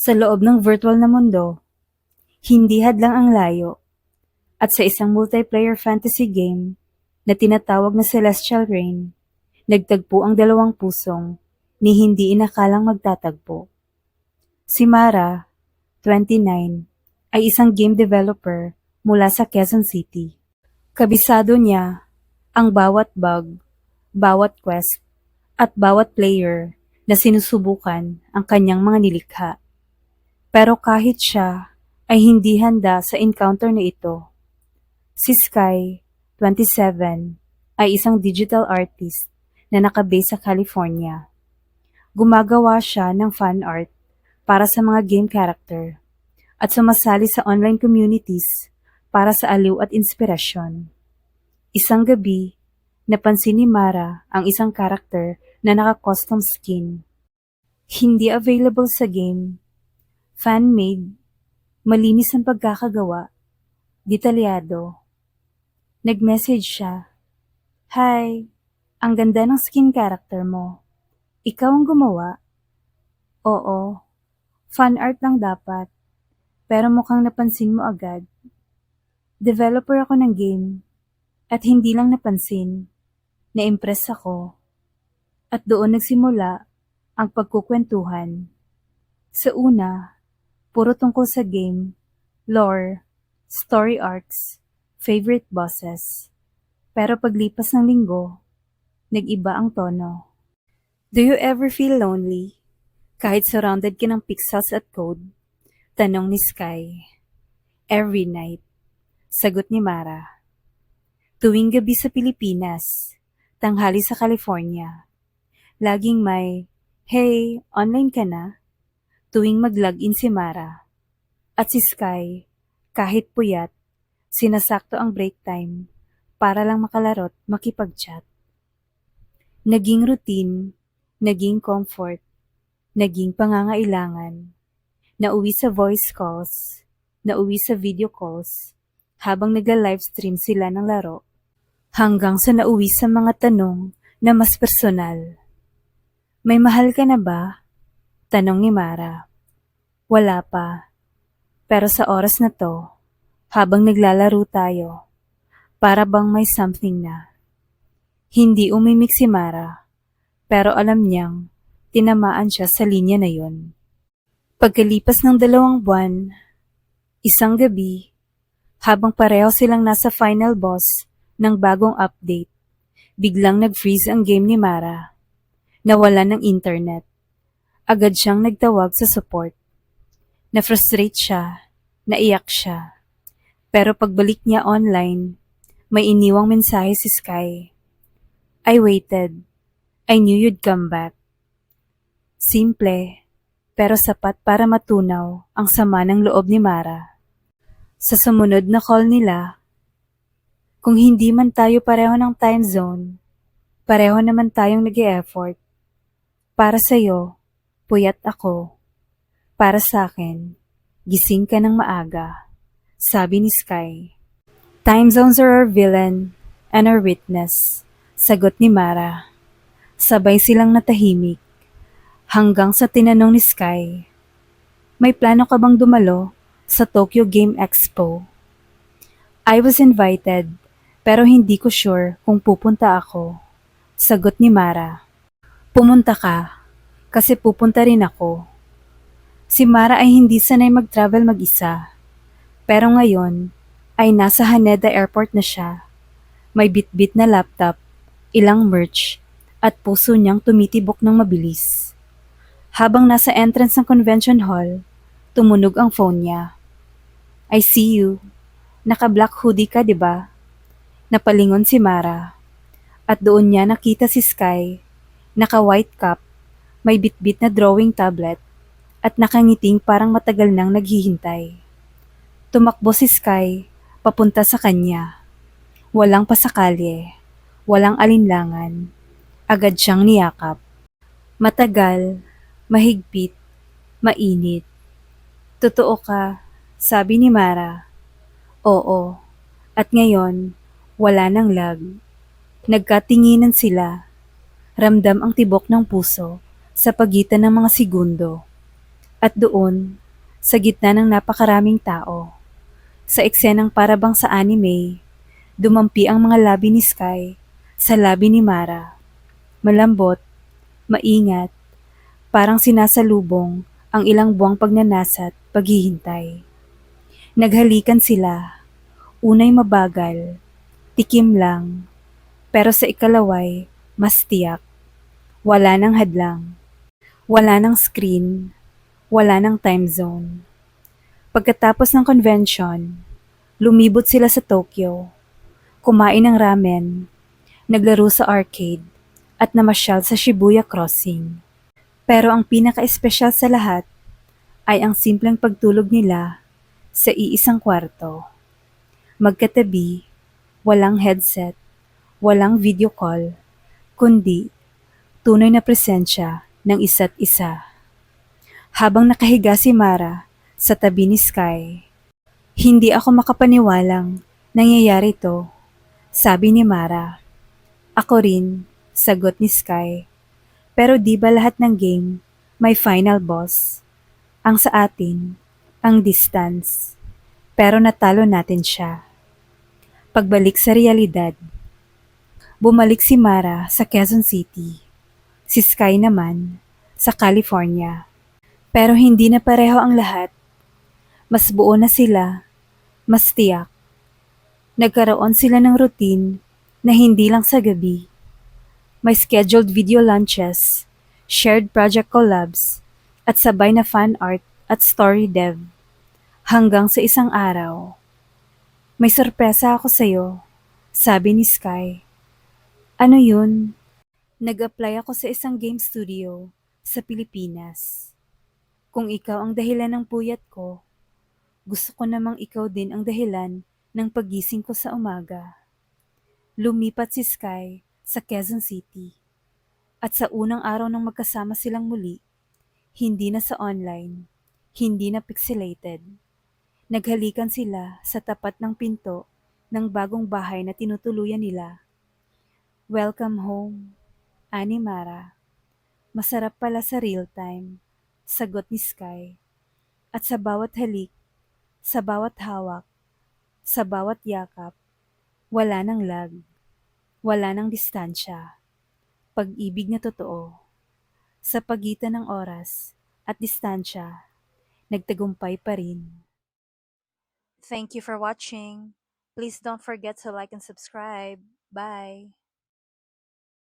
Sa loob ng virtual na mundo, hindi hadlang ang layo. At sa isang multiplayer fantasy game na tinatawag na Celestial Reign, nagtagpo ang dalawang pusong ni hindi inakalang magtatagpo. Si Mara, 29, ay isang game developer mula sa Quezon City. Kabisado niya ang bawat bug, bawat quest, at bawat player na sinusubukan ang kanyang mga nilikha. Pero kahit siya ay hindi handa sa encounter na ito, si Sky, 27, ay isang digital artist na nakabase sa California. Gumagawa siya ng fan art para sa mga game character at sumasali sa online communities para sa aliw at inspirasyon. Isang gabi, napansin ni Mara ang isang character na naka-custom skin. Hindi available sa game. Fan-made. Malinis ang pagkakagawa. Detalyado. Nag-message siya. Hi, ang ganda ng skin character mo. Ikaw ang gumawa? Oo. Fan art lang dapat. Pero mukhang napansin mo agad. Developer ako ng game. At hindi lang napansin. Na-impress ako. At doon nagsimula ang pagkukwentuhan. Sa una, puro tungkol sa game, lore, story arcs, favorite bosses. Pero paglipas ng linggo, nag-iba ang tono. Do you ever feel lonely? Kahit surrounded ka ng pixels at code? Tanong ni Sky. Every night. Sagot ni Mara. Tuwing gabi sa Pilipinas, tanghali sa California. Laging may, Hey, online ka na? Tuwing mag-login si Mara. At si Sky, kahit puyat, sinasakto ang break time para lang makalaro't makipag-chat. Naging routine, naging comfort, naging pangangailangan. Nauwi sa voice calls, nauwi sa video calls, habang nagla-livestream sila ng laro, hanggang sa nauwi sa mga tanong na mas personal. May mahal ka na ba? Tanong ni Mara. Wala pa. Pero sa oras na to, habang naglalaro tayo, para bang may something na. Hindi umimik si Mara, pero alam niyang tinamaan siya sa linya na yon. Pagkalipas ng dalawang buwan, isang gabi, habang pareho silang nasa final boss ng bagong update, biglang nag-freeze ang game ni Mara. Nawala ng internet. Agad siyang nagtawag sa support. Na-frustrate siya, naiyak siya. Pero pagbalik niya online, may iniwang mensahe si Sky. I waited. I knew you'd come back. Simple, pero sapat para matunaw ang sama ng loob ni Mara. Sa sumunod na call nila, kung hindi man tayo pareho ng time zone, pareho naman tayong nag effort Para sa'yo, puyat ako. Para sa akin, gising ka ng maaga. Sabi ni Sky. Time zones are our villain and our witness. Sagot ni Mara. Sabay silang natahimik. Hanggang sa tinanong ni Sky. May plano ka bang dumalo sa Tokyo Game Expo? I was invited, pero hindi ko sure kung pupunta ako. Sagot ni Mara. Pumunta ka, kasi pupunta rin ako. Si Mara ay hindi sanay mag-travel mag-isa. Pero ngayon, ay nasa Haneda Airport na siya. May bitbit na laptop, ilang merch, at puso niyang tumitibok ng mabilis. Habang nasa entrance ng convention hall, tumunog ang phone niya. I see you. Naka-black hoodie ka, di ba? Napalingon si Mara. At doon niya nakita si Sky. Naka-white cap, may bitbit na drawing tablet, at nakangiting parang matagal nang naghihintay. Tumakbo si Sky, papunta sa kanya. Walang pasakalye, walang alinlangan. Agad siyang niyakap. Matagal, mahigpit, mainit. Totoo ka, sabi ni Mara. Oo, at ngayon, wala nang lag. Nagkatinginan sila. Ramdam ang tibok ng puso sa pagitan ng mga segundo. At doon, sa gitna ng napakaraming tao, sa eksenang parabang sa anime, dumampi ang mga labi ni Sky sa labi ni Mara. Malambot, maingat, parang sinasalubong ang ilang buwang pagnanasa at paghihintay. Naghalikan sila, unay mabagal, tikim lang, pero sa ikalaway, mas tiyak. Wala nang hadlang, wala nang screen, wala nang time zone. Pagkatapos ng convention, lumibot sila sa Tokyo, kumain ng ramen, naglaro sa arcade, at namasyal sa Shibuya Crossing. Pero ang pinaka-espesyal sa lahat ay ang simpleng pagtulog nila sa iisang kwarto. Magkatabi, walang headset, walang video call, kundi tunay na presensya ng isa't isa. Habang nakahiga si Mara sa tabi ni Sky, hindi ako makapaniwalang nangyayari to, sabi ni Mara. Ako rin, sagot ni Sky. Pero di ba lahat ng game may final boss? Ang sa atin, ang distance. Pero natalo natin siya. Pagbalik sa realidad, bumalik si Mara sa Quezon City. Si Sky naman sa California. Pero hindi na pareho ang lahat. Mas buo na sila, mas tiyak. Nagkaroon sila ng routine na hindi lang sa gabi. May scheduled video lunches, shared project collabs, at sabay na fan art at story dev. Hanggang sa isang araw. May sorpresa ako sa'yo, sabi ni Sky. Ano yun? Nag-apply ako sa isang game studio sa Pilipinas. Kung ikaw ang dahilan ng puyat ko, gusto ko namang ikaw din ang dahilan ng pagising ko sa umaga. Lumipat si Sky sa Quezon City. At sa unang araw nang magkasama silang muli, hindi na sa online, hindi na pixelated. Naghalikan sila sa tapat ng pinto ng bagong bahay na tinutuluyan nila. Welcome home, Ani Mara. Masarap pala sa real time, sagot ni Sky. At sa bawat halik, sa bawat hawak, sa bawat yakap, wala nang lag, wala nang distansya. Pag-ibig na totoo. Sa pagitan ng oras at distansya, nagtagumpay pa rin. Thank you for watching. Please don't forget to like and subscribe. Bye.